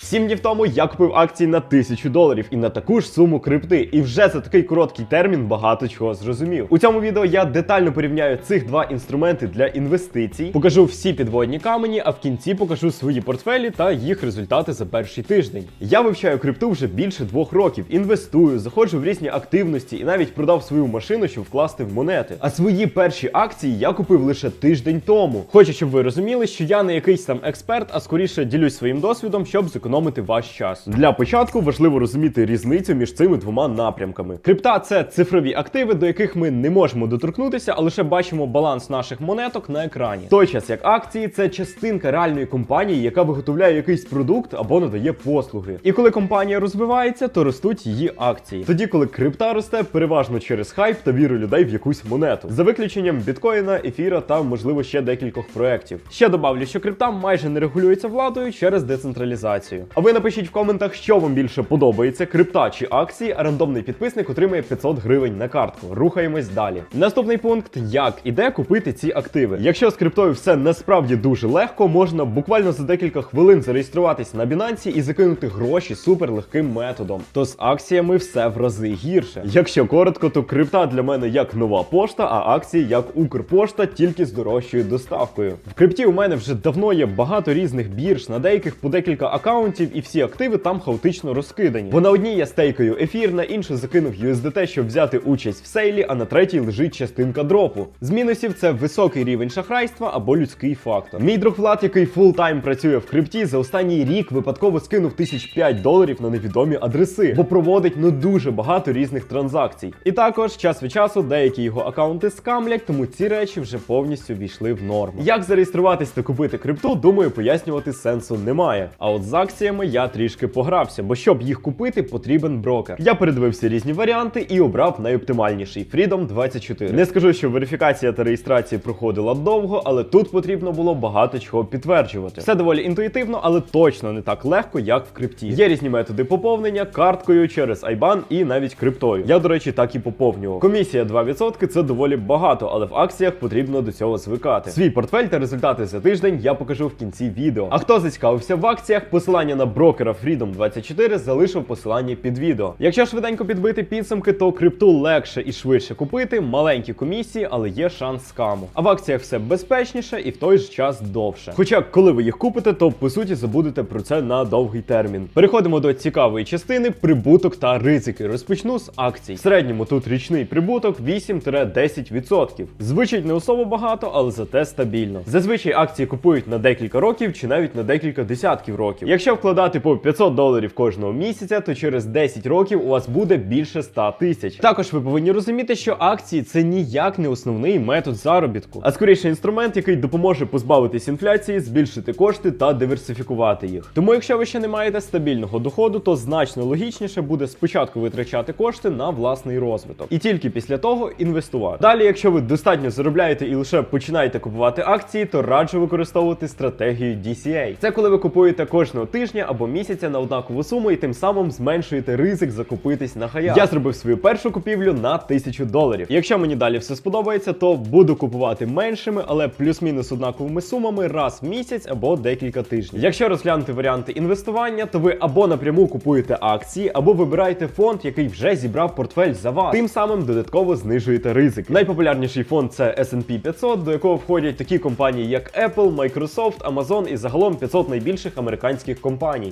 Сім днів тому я купив акції на тисячу доларів і на таку ж суму крипти. І вже за такий короткий термін багато чого зрозумів. У цьому відео я детально порівняю цих два інструменти для інвестицій, покажу всі підводні камені, а в кінці покажу свої портфелі та їх результати за перший тиждень. Я вивчаю крипту вже більше двох років, інвестую, заходжу в різні активності і навіть продав свою машину, щоб вкласти в монети. А свої перші акції я купив лише тиждень тому. Хочу, щоб ви розуміли, що я не якийсь там експерт, а скоріше ділюсь своїм досвідом, щоб зекономити ваш час. Для початку важливо розуміти різницю між цими двома напрямками. Крипта це цифрові активи, до яких ми не можемо доторкнутися, а лише бачимо баланс наших монеток на екрані. Той час як акції це частинка реальної компанії, яка виготовляє якийсь продукт або надає послуги. І коли компанія розвивається, то ростуть її акції. Тоді, коли крипта росте, переважно через хайп та віру людей в якусь монету, за виключенням біткоїна, ефіра та можливо ще декількох проєктів. Ще добавлю, що крипта майже не регулюється владою через децентралізацію. А ви напишіть в коментах, що вам більше подобається: крипта чи акції, а рандомний підписник отримає 500 гривень на картку. Рухаємось далі. Наступний пункт: як і де купити ці активи. Якщо з криптою все насправді дуже легко, можна буквально за декілька хвилин зареєструватись на Binance і закинути гроші супер легким методом. То з акціями все в рази гірше. Якщо коротко, то крипта для мене як нова пошта, а акції як Укрпошта, тільки з дорожчою доставкою. В крипті у мене вже давно є багато різних бірж, на деяких по декілька акаунтів, і всі активи там хаотично розкидані. Бо на одній я стейкаю ефір, на іншу закинув USDT, щоб взяти участь в сейлі, а на третій лежить частинка дропу. З мінусів це високий рівень шахрайства або людський фактор. Мій друг Влад, який фултайм працює в крипті, за останній рік випадково скинув тисяч п'ять доларів на невідомі адреси, бо проводить ну дуже багато різних транзакцій. І також час від часу деякі його акаунти скамлять, тому ці речі вже повністю війшли в норму. Як зареєструватись та купити крипту, думаю, пояснювати сенсу немає. А от з акціями я трішки погрався, бо щоб їх купити, потрібен брокер. Я передивився різні варіанти і обрав найоптимальніший Freedom 24. Не скажу, що верифікація та реєстрація проходила довго, але тут потрібно було багато чого підтверджувати. Все доволі інтуїтивно, але точно не так легко, як в крипті. Є різні методи поповнення карткою через IBAN і навіть криптою. Я, до речі, так і поповнював. Комісія 2% це доволі багато, але в акціях потрібно до цього звикати. Свій портфель та результати за тиждень я покажу в кінці відео. А хто зацікавився в акціях, посилання на брокера Freedom 24 залишив посилання під відео. Якщо швиденько підбити підсумки, то крипту легше і швидше купити, маленькі комісії, але є шанс скаму. А в акціях все безпечніше і в той же час довше. Хоча, коли ви їх купите, то по суті забудете про це на довгий термін. Переходимо до цікавої частини прибуток та ризики. Розпочну з акцій. В середньому тут річний прибуток 8-10%. Звучить не особо багато, але зате стабільно. Зазвичай акції купують на декілька років чи навіть на декілька десятків років. Якщо вкладати по 500 доларів кожного місяця, то через 10 років у вас буде більше 100 тисяч. Також ви повинні розуміти, що акції це ніяк не основний метод заробітку, а скоріше інструмент, який допоможе позбавитись інфляції, збільшити кошти та диверсифікувати їх. Тому, якщо ви ще не маєте стабільного доходу, то значно логічніше буде спочатку витрачати кошти на власний розвиток і тільки після того інвестувати. Далі, якщо ви достатньо заробляєте і лише починаєте купувати акції, то раджу використовувати стратегію DCA. Це коли ви купуєте кожного тижня або місяця на однакову суму і тим самим зменшуєте ризик закупитись на хая. Я зробив свою першу купівлю на 1000 доларів. Якщо мені далі все сподобається, то буду купувати меншими, але плюс-мінус однаковими сумами раз в місяць або декілька тижнів. Якщо розглянути варіанти інвестування, то ви або напряму купуєте акції, або вибираєте фонд, який вже зібрав портфель за вас. Тим самим додатково знижуєте ризик. Найпопулярніший фонд це S&P 500, до якого входять такі компанії, як Apple, Microsoft, Amazon і загалом 500 найбільших американських компаній.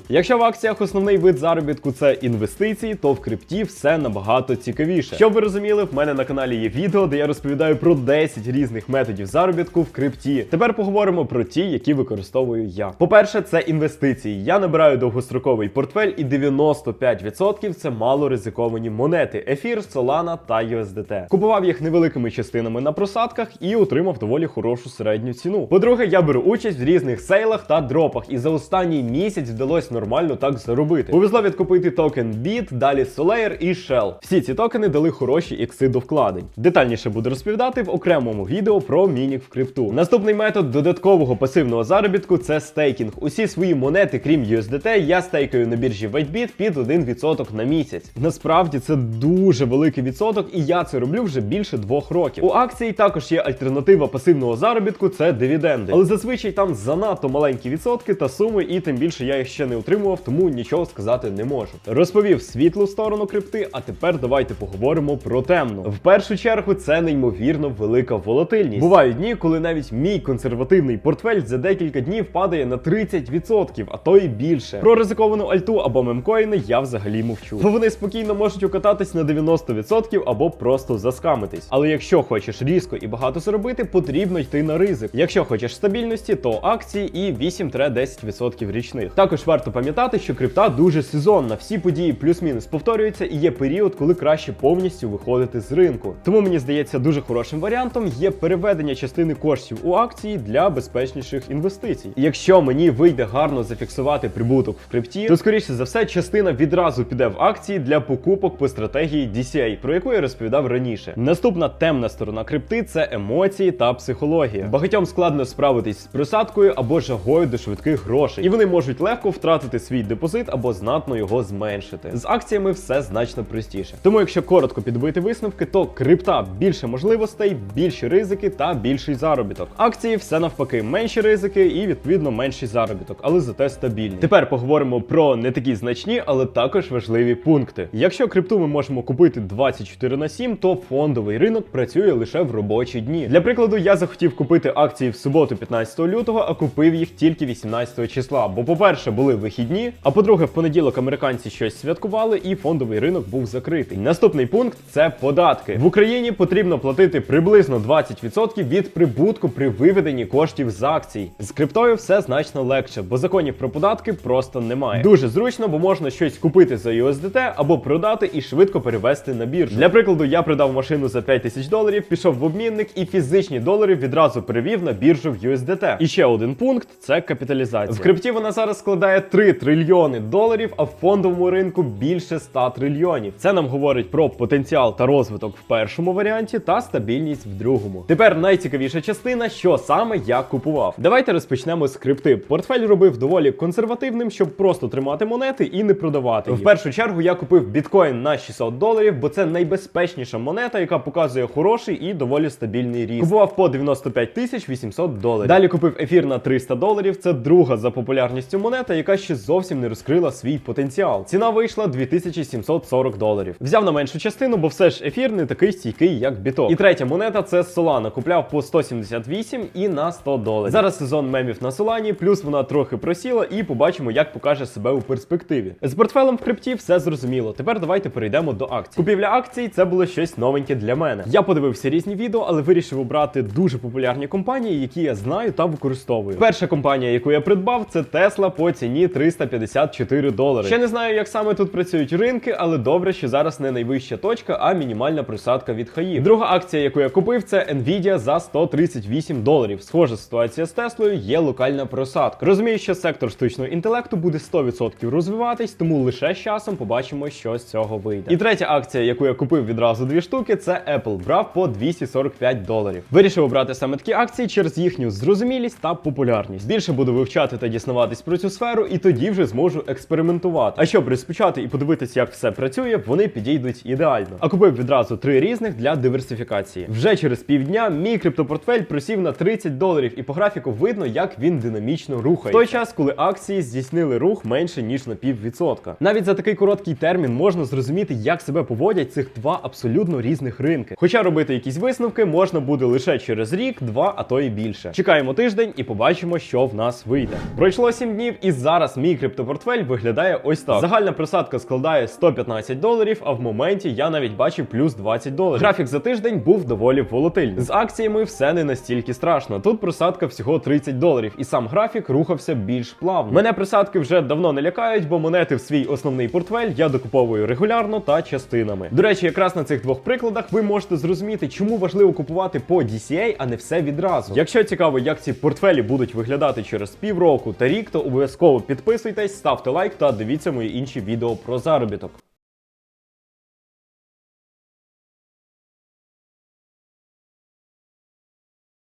Якщо в акціях основний вид заробітку це інвестиції, то в крипті все набагато цікавіше. Щоб ви розуміли, в мене на каналі є відео, де я розповідаю про 10 різних методів заробітку в крипті. Тепер поговоримо про ті, які використовую я. По-перше, це інвестиції. Я набираю довгостроковий портфель, і 95% це малоризиковані монети: ефір, Solana та USDT. Купував їх невеликими частинами на просадках і отримав доволі хорошу середню ціну. По-друге, я беру участь в різних сейлах та дропах, і за останній місяць вдалося нормально так заробити. Повезло відкупити токен BIT, далі Solaire і Shell. Всі ці токени дали хороші ікси до вкладень. Детальніше буду розповідати в окремому відео про мінік в крипту. Наступний метод додаткового пасивного заробітку це стейкінг. Усі свої монети, крім USDT, я стейкаю на біржі WhiteBit під 1% на місяць. Насправді це дуже великий відсоток, і я це роблю вже більше двох років. У акції також є альтернатива пасивного заробітку це дивіденди. Але зазвичай там занадто маленькі відсотки та суми, і тим більше я я їх ще не отримував, тому нічого сказати не можу. Розповів світлу сторону крипти, а тепер давайте поговоримо про темну. В першу чергу це неймовірно велика волатильність. Бувають дні, коли навіть мій консервативний портфель за декілька днів падає на 30%, а то і більше. Про ризиковану альту або мемкоїни я взагалі мовчу. Вони спокійно можуть укататись на 90% або просто заскамитись. Але якщо хочеш різко і багато заробити, потрібно йти на ризик. Якщо хочеш стабільності, то акції і 8-10% річних. Також варто пам'ятати, що крипта дуже сезонна. Всі події плюс-мінус повторюються, і є період, коли краще повністю виходити з ринку. Тому мені здається, дуже хорошим варіантом є переведення частини коштів у акції для безпечніших інвестицій. І Якщо мені вийде гарно зафіксувати прибуток в крипті, то скоріше за все частина відразу піде в акції для покупок по стратегії DCA, про яку я розповідав раніше. Наступна темна сторона крипти це емоції та психологія. Багатьом складно справитись з просадкою або жагою до швидких грошей, і вони можуть легко втратити свій депозит або знатно його зменшити. З акціями все значно простіше. Тому, якщо коротко підбити висновки, то крипта більше можливостей, більші ризики та більший заробіток. Акції все навпаки, менші ризики і відповідно менший заробіток, але зате стабільні. Тепер поговоримо про не такі значні, але також важливі пункти. Якщо крипту ми можемо купити 24 на 7, то фондовий ринок працює лише в робочі дні. Для прикладу, я захотів купити акції в суботу, 15 лютого, а купив їх тільки 18 числа. Бо, по-перше, були вихідні, а по-друге, в понеділок американці щось святкували, і фондовий ринок був закритий. Наступний пункт це податки. В Україні потрібно платити приблизно 20% від прибутку при виведенні коштів з акцій. З криптою все значно легше, бо законів про податки просто немає. Дуже зручно, бо можна щось купити за USDT або продати і швидко перевести на біржу. Для прикладу, я продав машину за 5 тисяч доларів, пішов в обмінник і фізичні долари відразу перевів на біржу в USDT. І ще один пункт це капіталізація. В крипті вона зараз складає 3 трильйони доларів, а в фондовому ринку більше 100 трильйонів. Це нам говорить про потенціал та розвиток в першому варіанті та стабільність в другому. Тепер найцікавіша частина, що саме я купував. Давайте розпочнемо з крипти. Портфель робив доволі консервативним, щоб просто тримати монети і не продавати. їх. В першу чергу я купив біткоін на 600 доларів, бо це найбезпечніша монета, яка показує хороший і доволі стабільний ріст. Купував по 95 тисяч 800 доларів. Далі купив ефір на 300 доларів. Це друга за популярністю монета, яка ще зовсім не розкрила свій потенціал. Ціна вийшла 2740 доларів. Взяв на меншу частину, бо все ж ефір не такий стійкий, як біток. І третя монета це Solana. Купляв по 178 і на 100 доларів. Зараз сезон мемів на Solana, плюс вона трохи просіла, і побачимо, як покаже себе у перспективі. З портфелем в крипті все зрозуміло. Тепер давайте перейдемо до акцій. Купівля акцій це було щось новеньке для мене. Я подивився різні відео, але вирішив обрати дуже популярні компанії, які я знаю та використовую. Перша компанія, яку я придбав, це Tesla по ціні 354 долари. Ще не знаю, як саме тут працюють ринки, але добре, що зараз не найвища точка, а мінімальна просадка від хаїв. Друга акція, яку я купив, це Nvidia за 138 доларів. Схожа ситуація з Теслою, є локальна просадка. Розумію, що сектор штучного інтелекту буде 100% розвиватись, тому лише з часом побачимо, що з цього вийде. І третя акція, яку я купив відразу дві штуки, це Apple. Брав по 245 доларів. Вирішив обрати саме такі акції через їхню зрозумілість та популярність. Більше буду вивчати та дізнаватись про цю сферу, і тоді вже зможу експериментувати. А щоб розпочати і подивитися, як все працює, вони підійдуть ідеально. А купив відразу три різних для диверсифікації. Вже через півдня мій криптопортфель просів на 30 доларів, і по графіку видно, як він динамічно рухає. Той час, коли акції здійснили рух менше ніж на піввідсотка. Навіть за такий короткий термін можна зрозуміти, як себе поводять цих два абсолютно різних ринки. Хоча робити якісь висновки можна буде лише через рік, два, а то і більше. Чекаємо тиждень і побачимо, що в нас вийде. Пройшло 7 днів, і зараз мій криптопортфель виглядає ось так. Загальна просадка складає 115 доларів, а в моменті я навіть бачив плюс 20 доларів. Графік за тиждень був доволі волатильний. З акціями все не настільки страшно. Тут просадка всього 30 доларів, і сам графік рухався більш плавно. Мене просадки вже давно не лякають, бо монети в свій основний портфель я докуповую регулярно та частинами. До речі, якраз на цих двох прикладах ви можете зрозуміти, чому важливо купувати по DCA, а не все відразу. Якщо цікаво, як ці портфелі будуть виглядати через півроку та рік, то обов'язково підписуйтесь, ставте лайк та дивіться мої інші відео про заробіток.